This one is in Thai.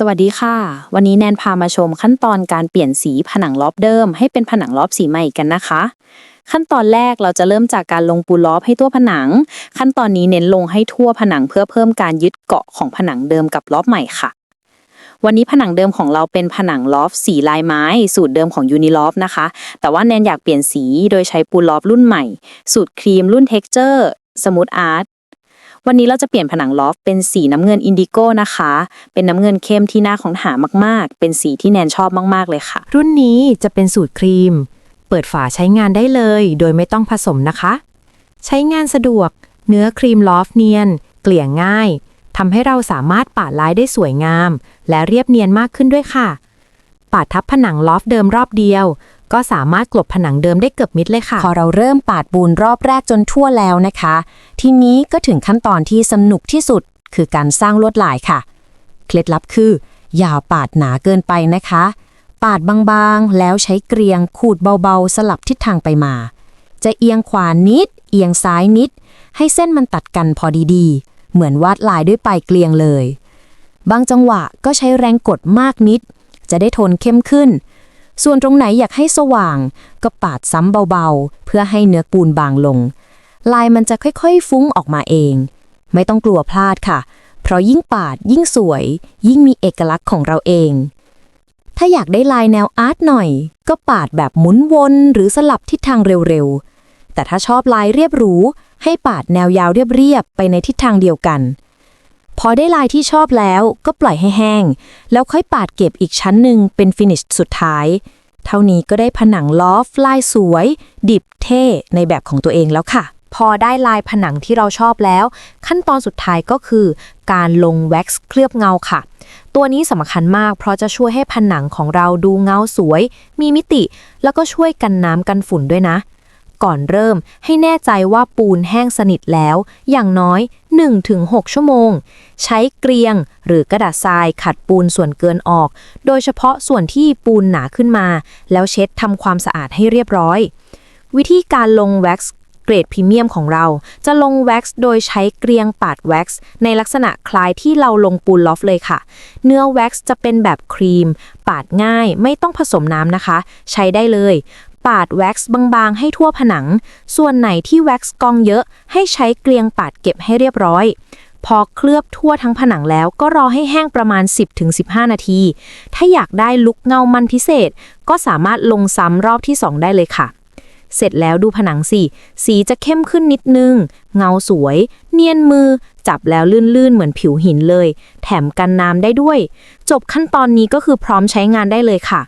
สวัสดีค่ะ วันนี้แนนพามาชมขั้นตอนการเปลี่ยนสีผนังล็อฟเดิม ให้เป็นผนังล็อฟสีใหม่กันนะคะ ขั้นตอนแรกเราจะเริ่มจากการลงปูนลอฟให้ทั่วผนัง ขั้นตอนนี้เน้นลงให้ทั่วผนังเพื่อเพิ่มการยึดเกาะของผนังเดิมกับล็อฟใหม่ค่ะ วันนี้ผนังเดิมของเราเป็นผนังล็อฟสีลายไม้ สูตรเดิมของยูนิล็อฟนะคะ แต่ว่าแนนอยากเปลี่ยนสีโดยใช้ปูนลอฟรุ่นใหม่ สูตรครีมรุ่น Texture Smooth Art วันนี้เราจะเปลี่ยนผนังลอฟเป็นสีน้ำเงินอินดิโก้นะคะ เป็นน้ำเงินเข้มที่น่าของหามากๆ เป็นสีที่แนนชอบมากๆเลยค่ะ รุ่นนี้จะเป็นสูตรครีม เปิดฝาใช้งานได้เลย โดยไม่ต้องผสมนะคะ ใช้งานสะดวก เนื้อครีมลอฟเนียน เกลี่ยง่ายทำให้เราสามารถปาดลายได้สวยงาม และเรียบเนียนมากขึ้นด้วยค่ะ ปาดทับผนังลอฟเดิมรอบเดียว ก็สามารถกลบผนังเดิมได้เกือบมิดเลยค่ะ พอเราเริ่มปาดปูนรอบแรกจนทั่วแล้วนะคะ ทีนี้ก็ถึงขั้นตอนที่สนุกที่สุด คือการสร้างลวดลายค่ะ เคล็ดลับคือ อย่าปาดหนาเกินไปนะคะ ปาดบางๆ แล้วใช้เกรียงขูดเบาๆ สลับทิศทางไปมา จะเอียงขวานิด เอียงซ้ายนิด ให้เส้นมันตัดกันพอดีๆ เหมือนวาดลายด้วยปลายเกลียงเลย บางจังหวะก็ใช้แรงกดมากนิด จะได้โทนเข้มขึ้น ส่วนตรงไหนอยากให้สว่าง ก็ปาดซ้ำเบาๆ เพื่อให้เนื้อปูนบางลง ลายมันจะค่อยๆ ฟุ้งออกมาเอง ไม่ต้องกลัวพลาดค่ะ เพราะยิ่งปาดยิ่งสวย ยิ่งมีเอกลักษณ์ของเราเอง ถ้าอยากได้ลายแนวอาร์ตหน่อย ก็ปาดแบบหมุนวนหรือสลับทิศทางเร็วๆ แต่ถ้าชอบลายเรียบหรู ให้ปาดแนวยาวเรียบๆไปในทิศทางเดียวกัน พอได้ลายที่ชอบแล้วก็ปล่อยให้แห้ง แล้วค่อยปาดเก็บอีกชั้นหนึ่งเป็นฟินิชสุดท้าย เท่านี้ก็ได้ผนังลอฟลายสวย ดิบเท่ในแบบของตัวเองแล้วค่ะ พอได้ลายผนังที่เราชอบแล้ว ขั้นตอนสุดท้ายก็คือ การลงแว็กซ์เคลือบเงาค่ะ ตัวนี้สำคัญมากเพราะจะช่วยให้ผนังของเราดูเงาสวย มีมิติ แล้วก็ช่วยกันน้ำกันฝุ่นด้วยนะ ก่อนเริ่มให้แน่ใจว่าปูนแห้งสนิทแล้ว อย่างน้อย 1-6 ชั่วโมง ใช้เกลียงหรือกระดาษทรายขัดปูนส่วนเกินออก โดยเฉพาะส่วนที่ปูนหนาขึ้นมา แล้วเช็ดทำความสะอาดให้เรียบร้อย วิธีการลงแว็กซ์เกรดพรีเมียมของเรา จะลงแว็กซ์โดยใช้เกลียงปาดแว็กซ์ในลักษณะคล้ายที่เราลงปูนลอฟเลยค่ะ เนื้อแว็กซ์จะเป็นแบบครีม ปาดง่ายไม่ต้องผสมน้ำนะคะ ใช้ได้เลย ปาดแว็กซ์บางๆ ให้ทั่วผนัง ส่วนไหนที่แว็กซ์กองเยอะ ให้ใช้เกลียงปาดเก็บให้เรียบร้อย พอเคลือบทั่วทั้งผนังแล้วก็รอให้แห้งประมาณ 10-15 นาที ถ้าอยากได้ลุกเงามันพิเศษ ก็สามารถลงซ้ำรอบที่ 2 ได้เลยค่ะ เสร็จแล้วดูผนังสิ สีจะเข้มขึ้นนิดนึง เงาสวย เนียนมือ จับแล้วลื่นๆ เหมือนผิวหินเลย แถมกันน้ำได้ด้วย จบขั้นตอนนี้ก็คือพร้อมใช้งานได้เลยค่ะ